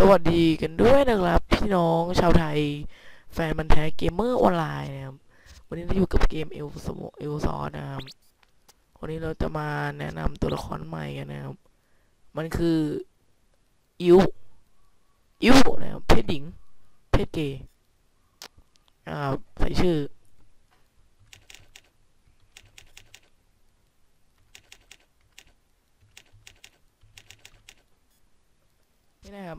สวัสดีกันด้วยนะครับ พี่น้องชาวไทย แฟนมันแท้เกมเมอร์ออนไลน์นะครับ วันนี้เราอยู่กับเกมเอลสมเอลซอนะครับ วันนี้เราจะมาแนะนำตัวละครใหม่กันนะครับ มันคืออิวอิวนะครับเพศหญิง เพศเกย์อ่าใส่ชื่อนี่นะครับ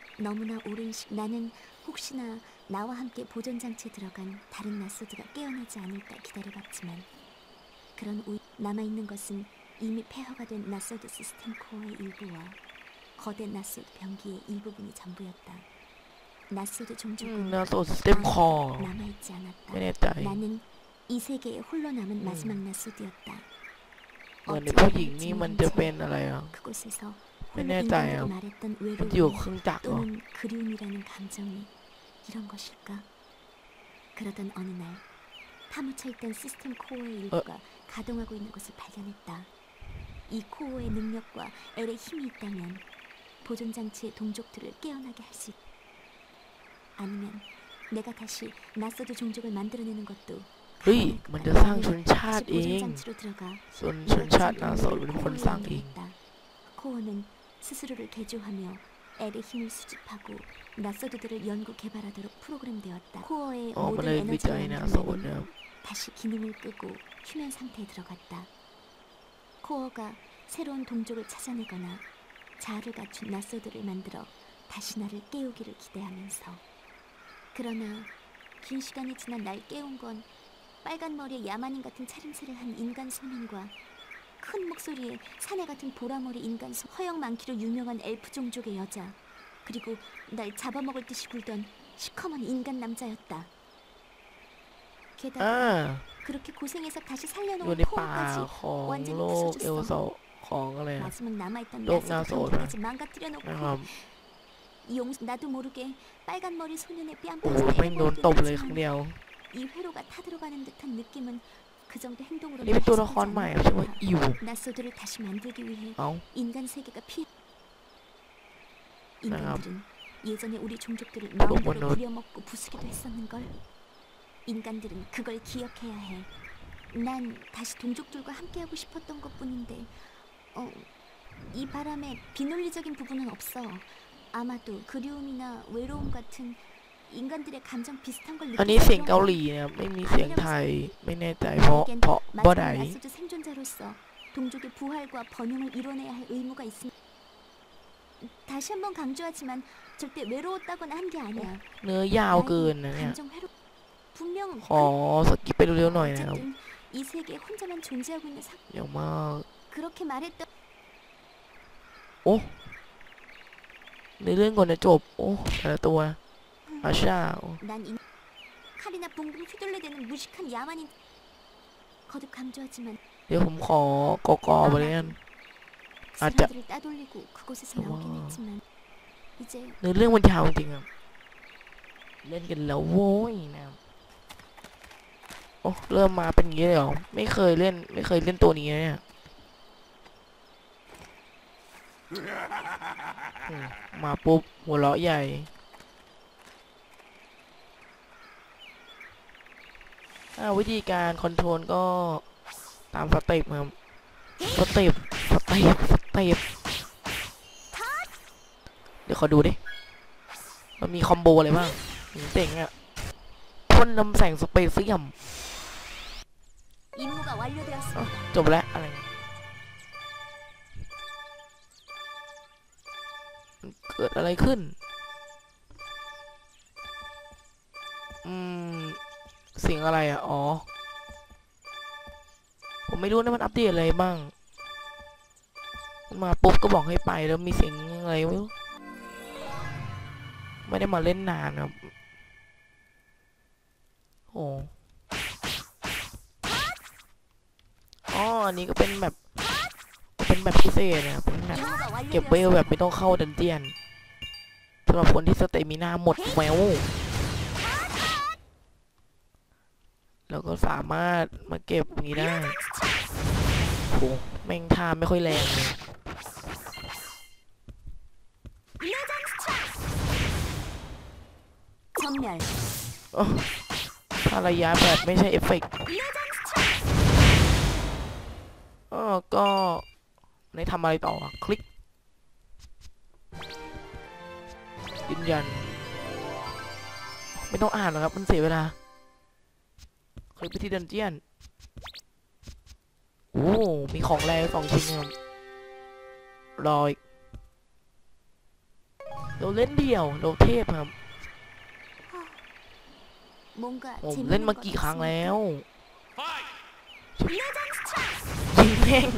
너무나 오랜 시 나는 혹시나 나와 함께 보존장치에 들어간 다른 나소드가 깨어나지 않을까 기다려봤지만 그런 우... 남아있는 것은 이미 폐허가 된 나소드 시스템 코어의 일부와 거대 나소드 변기의 일부분이 전부였다. 나소드 종족은 나소드 남아있지 않았다. 나는 이 세계에 홀로 남은 마지막 나소드였다. 어찌 될지 모른 채 그곳에서 맨 홀로 해다요. 인간들이 말했던 มันจะอยู่ 외로움 เครื่องจักรเหรอ 또는 그리움이라는 감정이 이런 것일까? 그러던 어느 날 파묻혀 있던 시스템 코어의 일부가 가동하고 있는 것을 발견했다. 이 코어의 능력과 엘의 힘이 있다면 보존 장치의 동족들을 깨어나게 할 수 있다. 아니면 내가 다시 나소드 종족을 만들어내는 것도 เฮ้ย มันจะสร้างชนชาติ 다시 เอ 보존 ง 장치로 들어가 ส่วนชนชาตินาโซเป็นคนสร้างเอง 코어는 스스로를 개조하며 애의 힘을 수집하고 낯서드들을 연구 개발하도록 프로그램되었다. 코어의 어, 모든 에너지는 다시 기능을 끄고 휴면 상태에 들어갔다. 코어가 새로운 동족을 찾아내거나 자아를 갖춘 낯서들을 만들어 다시 나를 깨우기를 기대하면서 그러나 긴 시간이 지난 날 깨운 건 빨간 머리의 야만인 같은 차림새를 한 인간 소년과 큰 목소리에 사내 같은 보라머리 인간 소 허영 많기로 유명한 엘프 종족의 여자 그리고 날 잡아먹을 듯이 굴던 시커먼 인간 남자였다. อ่า 게다가 그렇게 고생해서 다시 อยู่ 살려놓은 ในป่า 코어까지 ของโลกเอลโซของอะไรอะ 마지막 남아있던 너 나소드 나서 병기까지 망가뜨려 นะค 놓고 รับ 용 나도 모르게 빨간 머리 소년의 โอ้โห 뺨까지 แม่งโดนตบเลยครั้งเดียว 이 회로가 타들어가는 듯한 느낌은 그 정도 행동으로 리미 돌아간 마요. 저거 이유. 나소드를 다시 만들기 위해 어? 인간 세계가 피해. 인간들은 예전에 우리 종족들을 마음대로 부려먹고 부수기도 했었는 걸. 인간들은 그걸 기억해야 해. 난 다시 동족들과 함께하고 싶었던 것뿐인데, 어, 이 바람에 비논리적인 부분은 없어. 아마도 그리움이나 외로움 같은 อันนี้เสียงเกาหลีนะไม่มีเสียงไทยไม่แน่ใจเพราะเพราะบ่ได้เนื้อยาวเกินนะเนี่ยขอสกิปไปเร็วๆหน่อยนะครับอย่างมากโอ้ในเรื่องก่อนจะจบ โอ้แต่ละตัวนะ ชาโอ้ 난 이 칼이나 붕붕 휘둘러대는 무식한 야만인 거듭 강조하지만 เดี๋ยวผมขอกอกอไปเลยกัน 아, 자. 사람들을 따돌리고 그곳에서 와. 나오긴 했지만 이제 เนื้อเรื่องมันยาวจริงๆอะเล่นกันแล้วโว้ยนะครับโอ้เริ่มมาเป็นอย่างนี้เลยเหรอ ไม่เคยเล่น ไม่เคยเล่นตัวนี้เลยเนี่ยอืมมาปุ๊บ หัวเราะใหญ่ วิธีการคอนโทรลก็ตามสเต็ปครับสเต็ปสเต็ปสเต็ปเดี๋ยวขอดูดิ มันมีคอมโบอะไรบ้างเจ๋งอะพ่นน้ำแสงสเปเซียมจบแล้วอะไรเกิดอะไรขึ้น อืม เสียงอะไรอะ อ๋อ ผมไม่รู้นะมันอัปเดตอะไรบ้างมันมาปุ๊บก็บอกให้ไปแล้วมีเสียงอะไรไม่ได้มาเล่นนานครับ โอ้อ๋ออันนี้ก็เป็นแบบ เป็นแบบพิเศษนะครับเนเก็บเวลแบบไม่ต้องเข้าดันเจียนสำหรับคนที่สเตมีนาหมดแมว แล้วก็สามารถมาเก็บอย่างนี้ได้โหแม่งท่าไม่ค่อยแรงเลย전 멸. อ้อถ้าระยะแบบไม่ใช่เอฟเฟกต์อ๋อก็ในทำอะไรต่ออะคลิก ยืนยัน ไม่ต้องอ่านหรอกครับ มันเสียเวลาค ไปที่ดันเจียน โอ้ มีของแรงสองชิ้นเลยรออีกเราเล่นเดี่ยว เราเทพครับ ผมเล่นมากี่ครั้งแล้วยิงแม่ง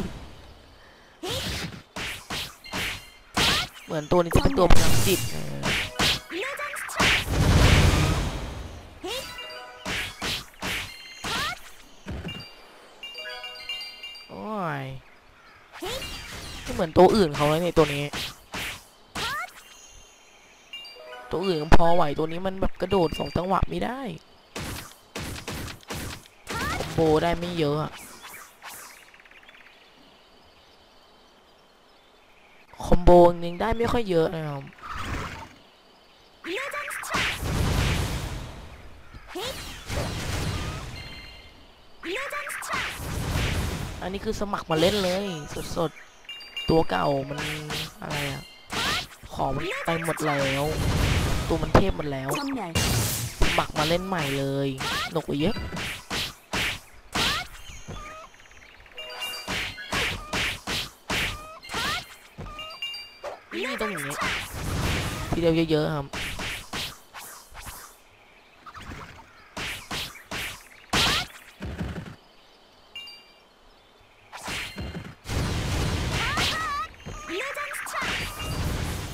เหมือนตัวนี้จะเป็นตัวพลังจิตน ม่เหมือนตัวอื่นเขาเลยเนี่ยตัวนี้ ตัวอื่นพอไหวตัวนี้มันแบบกระโดดสองจังหวะไม่ได้คอมโบได้ไม่เยอะคอมโบยังได้ไม่ค่อยเยอะนะครับอันนี้คือสมัครมาเล่นเลย สดๆ ตัวเก่ามันอะไรอะของมันไปหมดแล้ว ตัวมันเทพหมดแล้วบักมาเล่นใหม่เลยหนกไปเยอะนี่ต้องอย่างนี้ทีเดียวเยอะๆครับ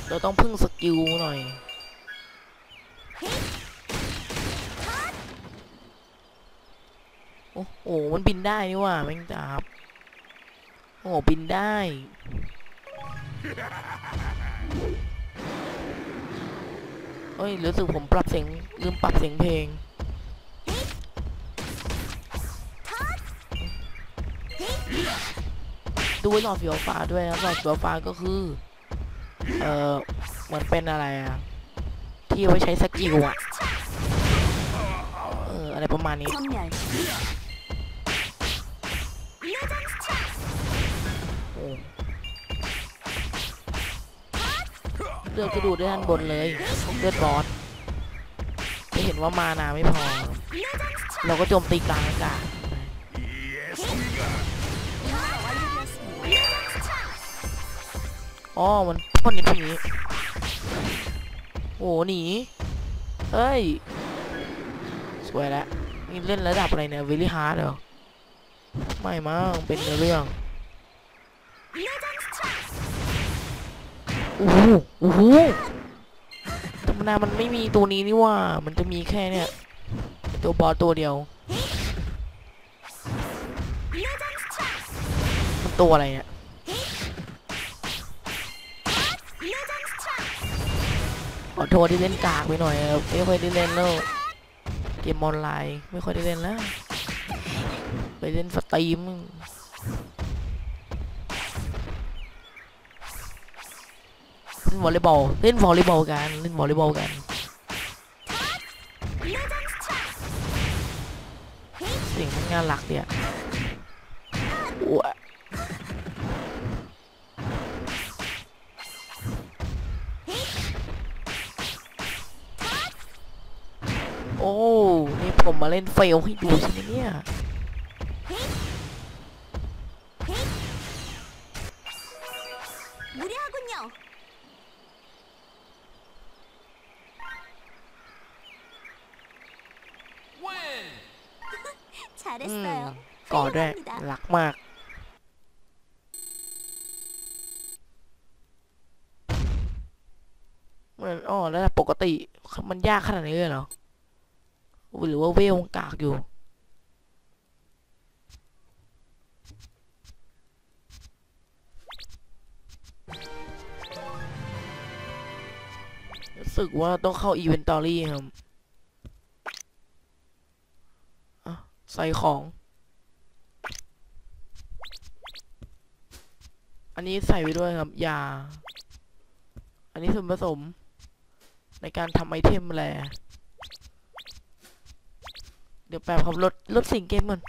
เราต้องพึ่งสกิลหน่อย โอ้โห มันบินได้นี่ว่าแม่งจับโอ้โหบินได้ เอ้ยรู้สึกผมปรับเสียงลืมปรับเสียงเพลงดูไว้หลอดเฟียวฟ้าด้วยนะหลอดเฟียวฟ้าก็คือ เออเหมือนเป็นอะไรอะที่ไว้ใช้สกิลอะเอออะไรประมาณนี้เลือดกระดูดด้านบนเลยเลือดบอสจะเห็นว่ามานาไม่พอ เราก็โจมตีกลางอากาศอ๋อมัน พ่นกันตรงนี้ โอ้หนี เฮ้ย สวยแล้วนี่เล่นระดับอะไรเนี่ยวิลลี่ฮาร์ดเหรอ ไม่มั้งเป็นเนื้อเรื่องโอ้โหโอ้โหธรรมดามันไม่มีตัวนี้นี่ว่า มันจะมีแค่เนี่ย ตัวบอสตัวเดียว มันตัวอะไรเนี่ย ข อโทษที่เล่นกากไปหน่อยครับไม่ค่อยได้เล่นแล้วเกมออนไลน์ไม่ค่อยได้เล่นแล้ว ไปเล่นสตรีมเล่นวอลเลย์บอลเล่นวอลเลย์บอลกันเล่นวอลเลย์บอลกันเสียงมันงานหลักเนี่ยอ้วโอ้ นี่ผมมา เล่นเฟลให้ดูสิเนี่ยกอได้วยรักมากมันอ๋อแล้วปกติมันยากขนาดนี้เลยเหรอ หรือว่าเวลมันกากอยู่ รู้สึกว่าต้องเข้าอีเวนตอรี่ครับใส่ของ อันนี้ใส่ไปด้วยครับยา อันนี้ส่วนผสม ในการทำไอเทมแล เดี๋ยวแป๊บครับลดลดสิ่งเกมก่อน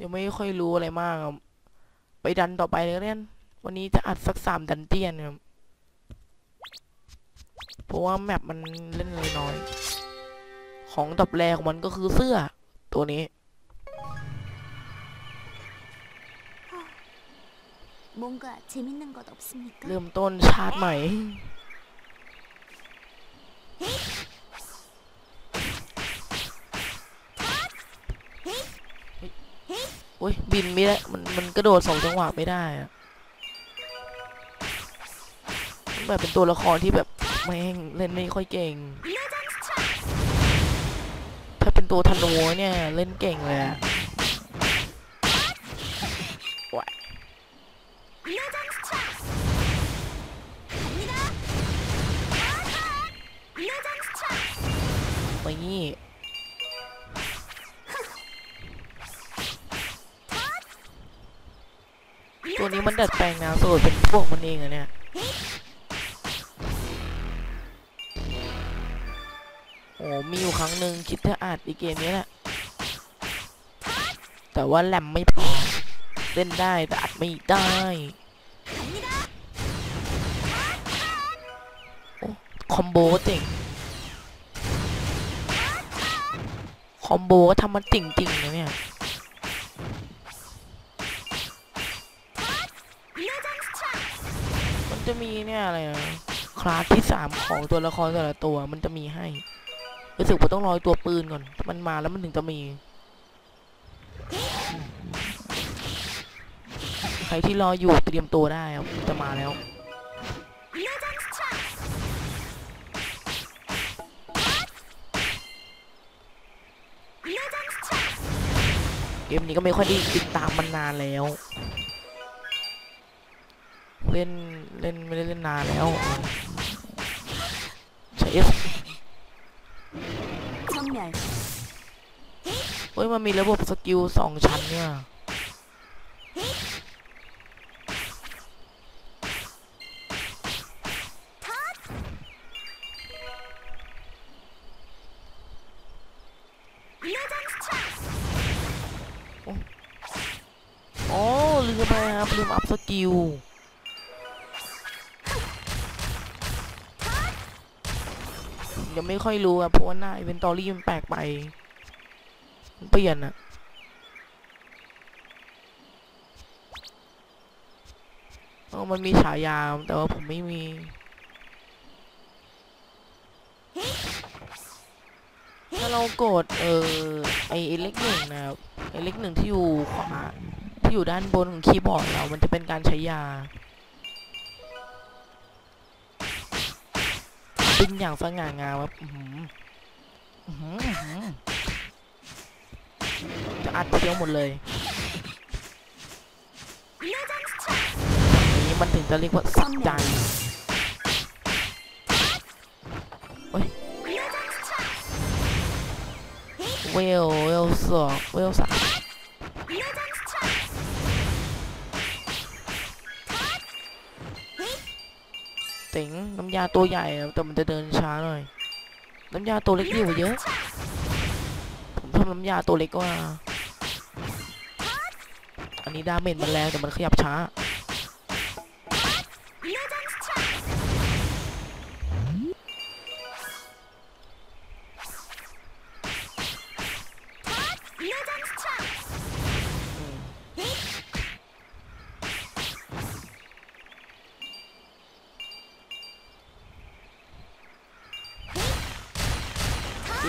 ยังไม่ค่อยรู้อะไรมากครับ ไปดันต่อไปเลยเรียนวันนี้จะอัดสักสามดันเตียนครับ เพราะว่าแมปมันเล่นเลยน้อย ของดับแรของมันก็คือเสื้อตัวนี้ 뭔가 재밌는 것 없습니까? เริ่มต้นชาติใหม่ โอ้ย บินไม่ได้ มัน มันกระโดดสองจังหวะไม่ได้อะต้องแบบเป็นตัวละครที่แบบแม่งเล่นไม่ค่อยเก่ง ถ้าเป็นตัวธนูเนี่ย เล่นเก่งเลยอะ นี่ตัวนี้มันดัดแปลงแนวสูตรเป็นพวกมันเองอะเนี่ยโอ้มีอยู่ครั้งหนึ่งคิดจะอัดอีกเกมนี้แหละแต่ว่าแรมไม่พอเล่นได้แต่ ไม่ได้โอ้คอมโบก็เจ๋งคอมโบก็ทำมันจริงๆนะเนี่ยมันจะมีเนี่ยอะไรนะคลาสที่สามของตัวละครแต่ละตัวมันจะมีให้ รู้สึกว่าต้องรอยตัวปืนก่อน มันมาแล้วมันถึงจะมี ใครที่รออยู่เตรียมตัวได้ครับจะมาแล้วเกมนี้ก็ไม่ค่อยได้ติดตามมันนานแล้ว เล่นเล่นไม่ได้เล่นนานแล้วใช้เอส정멸เฮ้ยมันมีระบบสกิลสองชั้นเนี่ย โอ้ลืมไปครับ ลืมอัพสกิลยังไม่ค่อยรู้อะเพราะว่าหน้าอีเวนตอรี่มันแปลกไปมันเปลี่ยนอะเออมันมีฉายาแต่ว่าผมไม่มีถ้าเรากดเออไอไอ้เล็กหนึ่งนะครับไอเล็กหนึ่งที่อยู่ขวา ที่อยู่ด้านบนของคีย์บอร์ดเรา มันจะเป็นการใช้ยาเป็นอย่างสง่างามครับอื้อหืออื้อหืออื้อหือจะอัดเที่ยวหมดเลย นี้มันถึงจะเรียกว่าสักใจเฮ้ยเวลเวลสองเวลสาม น้ำยาตัวใหญ่แต่มันจะเดินช้าหน่อย น้ำยาตัวเล็กดีกว่าเยอะ ผมทำน้ำยาตัวเล็กกว่า อันนี้ดาเมจมันแรงแต่มันขยับช้า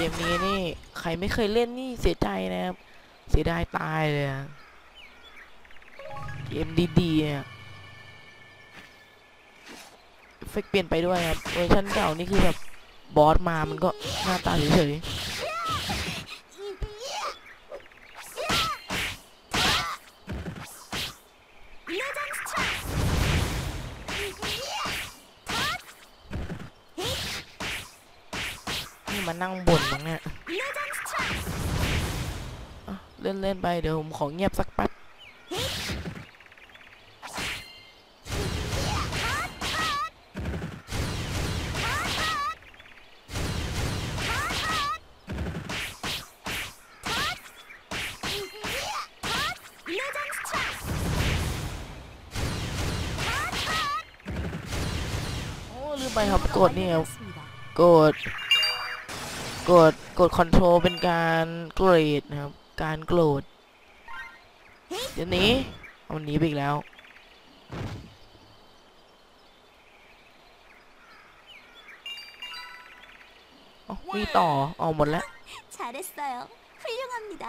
มนี้นี่ใครไม่เคยเล่นนี่เสียใจนะครับ เสียดายตายเลยเกมดีๆเนี่ยเฟเฟกเปลี่ยนไปด้วยครับเวอร์ชันเก่านี่คือแบบบอสมามันก็หน้าตาเฉย เล่นๆไปเดี๋ยวผมของเงียบสักแป๊บลืมไปครับกดนี่ครับกด กด กดคอนโทรลเป็นการกรีดนะครับ การโกรธเดี๋ยวนี้เอามันหนีไปอีกแล้ว อ๋อมีต่อเอาหมดแล้ว 잘했어요. 훌륭합니다.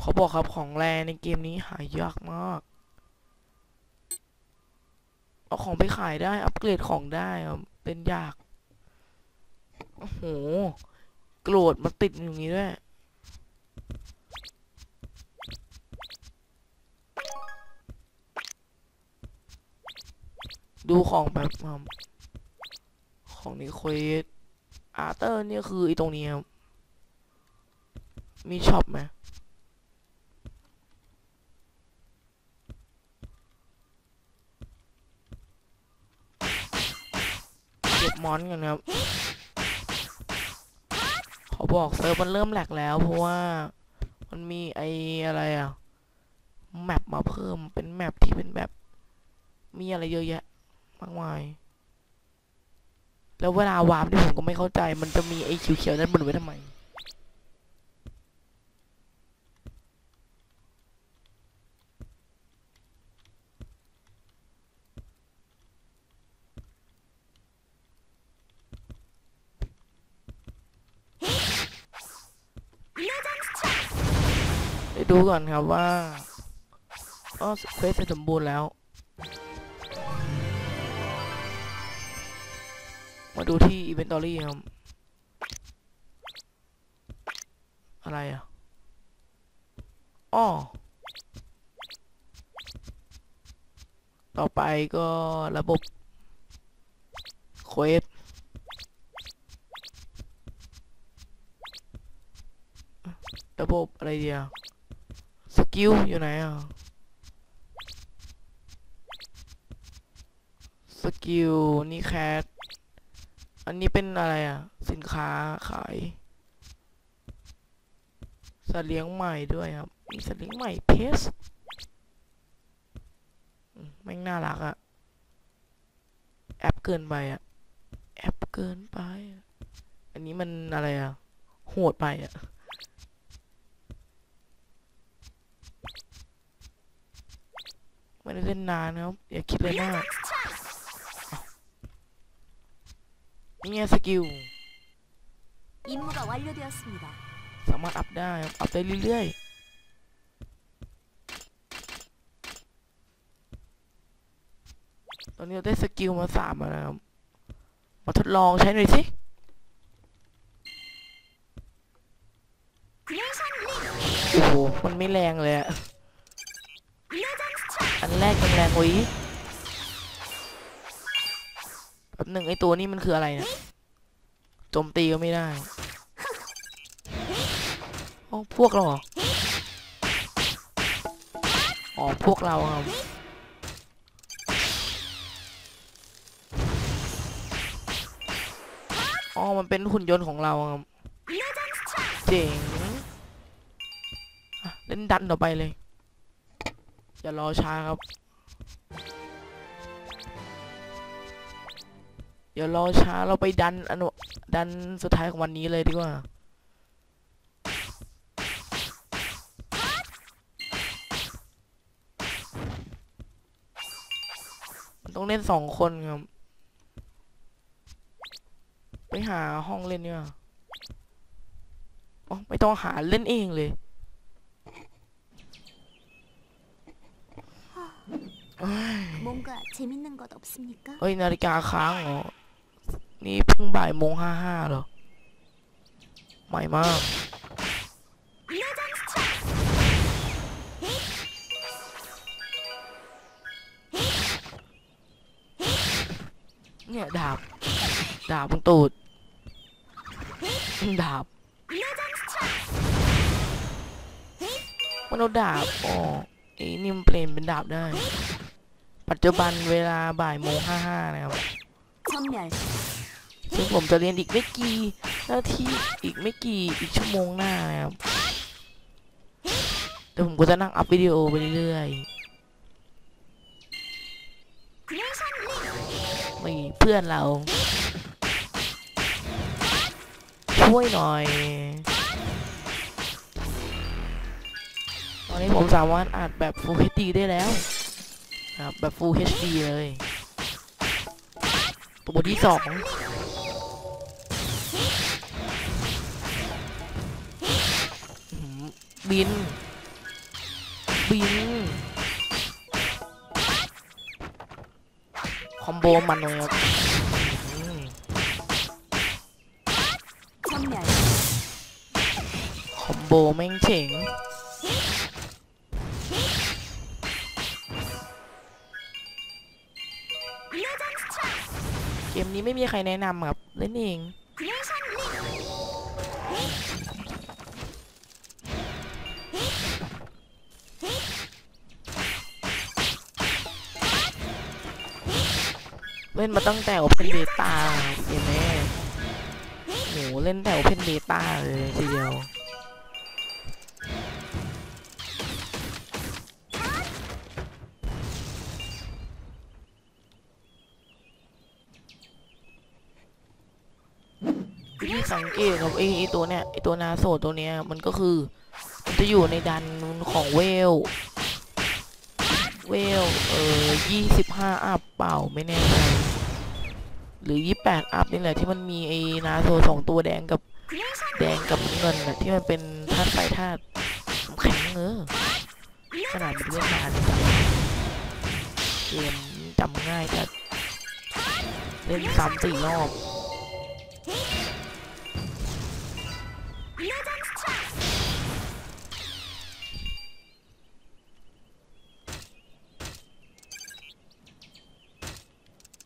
เขาบอกครับของแรในเกมนี้หายากมาก เอาของไปขายได้ อัปเกรดของได้ครับเป็นยาก โอ้โห โ กรธมาติดอย่างนี้ด้วย ดูของแบบของนี้คุยอาร์เตอร์นี่คือไอตรงนี้ครับ มีช็อปไหมเก็บมอนกันครับ บอกเซิร์ฟมันเริ่มแหลกแล้วเพราะว่ามันมีไออะไรอะแมปมาเพิ่มเป็นแมปที่เป็นแบบ มีอะไรเยอะแยะมากมาย แล้วเวลาวาร์ปที่ผมก็ไม่เข้าใจ มันจะมีไอเขียวๆนั้นบนไว้ทำไม ดูก่อนครับว่าอ๋อเควสเสร็จสมบูรณ์แล้ว มาดูที่ Inventory ครับ อะไรอะอ้อต่อไปก็ระบบเควสระบบอะไรเดียว กิลอยู่ไหนอะสกิลนี่แคทอันนี้เป็นอะไรอะ สินค้าขายสัตว์เลี้ยงใหม่ด้วยครับ มีสัตว์เลี้ยงใหม่เพสอืมแม่งน่ารักอะแอปเกินไปอะแอปเกินไปอะอันนี้มันอะไรอะโหดไปอะ ไม่ได้เล่นนานครับอย่าคิดเลยมากนี่ไงสกิลสามารถอัพได้อัพได้เรื่อยๆตอนนี้เราได้สกิลมาสามแล้วครับ มาทดลองใช้หน่อยสิโอ้โห มันไม่แรงเลยอะ อันแรกมันแรงวิาอีกแบบหนึ่งไอตัวนี้มันคืออะไรเนี่ยโจมตีก็ไม่ได้โอ้พวกเราเหรอ๋อพวกเราครับอ๋อ มันเป็นหุ่นยนต์ของเราครับ เจ๋งเล่นดันต่อไปเลย อย่ารอช้าครับ อย่ารอช้าเราไปดันอนวดันสุดท้ายของวันนี้เลยดีกว่ามันต้องเล่นสองคนครับ ไปหาห้องเล่นเนี่ยอ๋อไม่ต้องหาเล่นเองเลยเอ้ย 뭔가 재밌는 것 없습니까? เอ้ยนาฬิกาค้างเหรอ นี่เพิ่งบ่ายโมงห้าห้าเหรอ ใหม่มาก 레전 스트라이크! เนี่ยดาบ ดาบมึงตูด ดาบ 레전 스트라이크! มันเอาดาบอ๋อไอ้นี่มันเปลี่ยนเป็นดาบได้ ปัจจุบันเวลาบ่ายโมงห้าห้านะครับซึ่งผมจะเรียนอีกไม่กี่นาทีอีกไม่กี่อีกชั่วโมงหน้านะครับแต่ผมก็จะนั่งอัพวิดีโอไปเรื่อยๆไม่เพื่อนเรา ช่วยหน่อย ตอนนี้ผมสามารถอัดแบบ Full HD ได้แล้ว ครับแบบ Full HD เลยตัวที่สองอื้อหือบิน บิน คอมโบมันเลยครับอื้อหือ전멸คอมโบแม่งเจ๋ง ไม่มีใครแนะนำครับเล่นเองเล่นมาตั้งแต่ Open บต้าเห็นไหมโหเล่นแต่ Open บต้าเลยทีเดียว เอกครับไอ้ตัวเนี้ยไอ้ตัวนาโซตัวเนี้ยมันก็คือมันจะอยู่ในดันของเวล เวลเออยี่สิบห้าอัพเปล่าไม่แน่ใจหรือยี่แปดอัพนี่แหละที่มันมีไอ้นาโซสองตัวแดงกับแดงกับเงินอะที่มันเป็นธาตุไฟธาตุแข็งเออขนาดเรื่อนนานเกมจำง่ายจัดเล่นซ้ำสี่รอบ Legends Trust!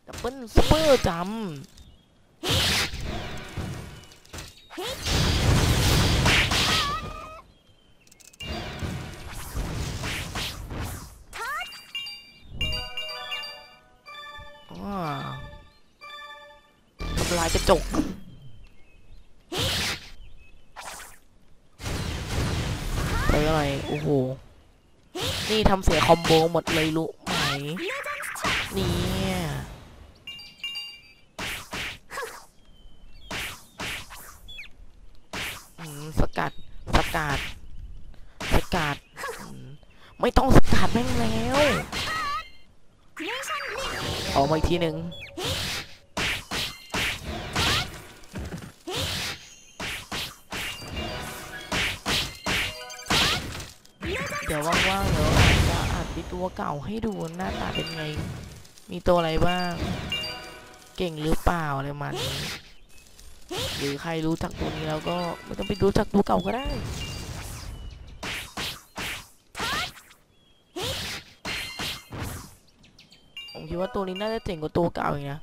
Double Super Jump ลายกระจก ทำเสียคอมโบหมดเลยรู้ไหมเนี่สกัด สกัด สกัด ไม่ต้องสกัดแม่งแล้วออกมาอีกทีหนึ่ง เก่าให้ดูหน้าตาเป็นไง มีตัวอะไรบ้าง เก่งหรือเปล่าอะไรมันหรือใครรู้จักตัวนี้แล้วก็ไม่ต้องไปรู้จักตัวเก่าก็ได้ผมคิดว่าตัวนี้น่าจะเจ๋งกว่าตัวเก่าอีกนะ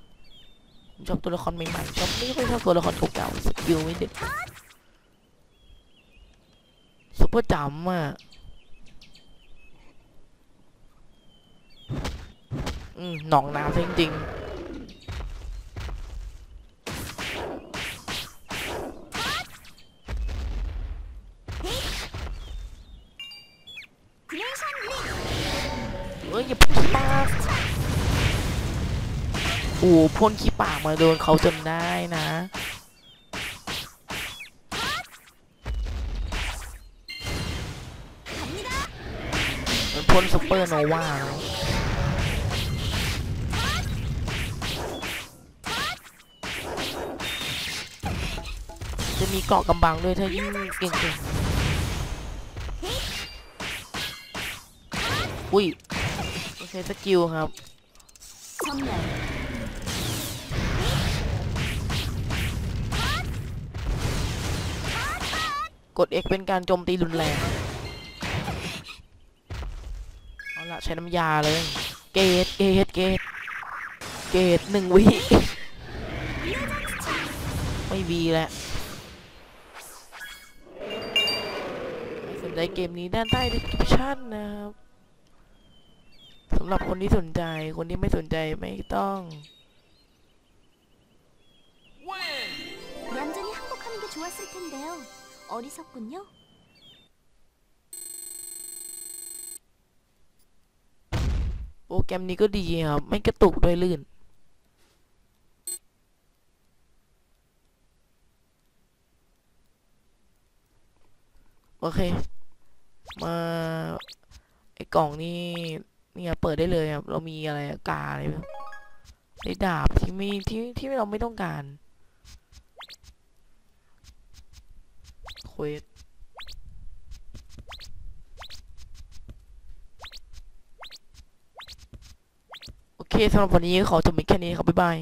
ผมชอบตัวละครใหม่ๆชอบไม่ค่อยชอบตัวละครเก่าสกิลไม่เด็ดซุปเปอร์จัมป์อะ หนองน้ำจริงๆเฮ้ยอย่าพ่นขี้าโอ้พ่นขี้ปากมาโดนเขาจนได้นะมันพ่นซุปเปอร์โนวา จะมีเกาะกำบังด้วยถ้ายิ่งเก่งๆอุ้ยต้องใช้สกิลครับ.กด X เป็นการโจมตีรุนแรง เอาละใช้น้ำยาเลย เกตเกตเกตเกตหนึ่งวิ ไม่วีแล้ว สนใจเกมนี้ด้านใต้ description นะครับสำหรับคนที่สนใจ คนที่ไม่สนใจไม่ต้อง 얌전히 항복하는 게 좋았을 텐데요. 어리석군요. โปรแกรมนี้ก็ดีครับ ไม่กระตุกด้วยลื่น โอเค มาไอ้กล่องนี่เนี่ยเปิดได้เลยครับเรามีอะไรกาอะไรไหมได้ดาบที่ไม่ที่ที่เราไม่ต้องการเควสโอเคสำหรับวันนี้ขอจบเพียงแค่นี้ครับ บ๊ายบาย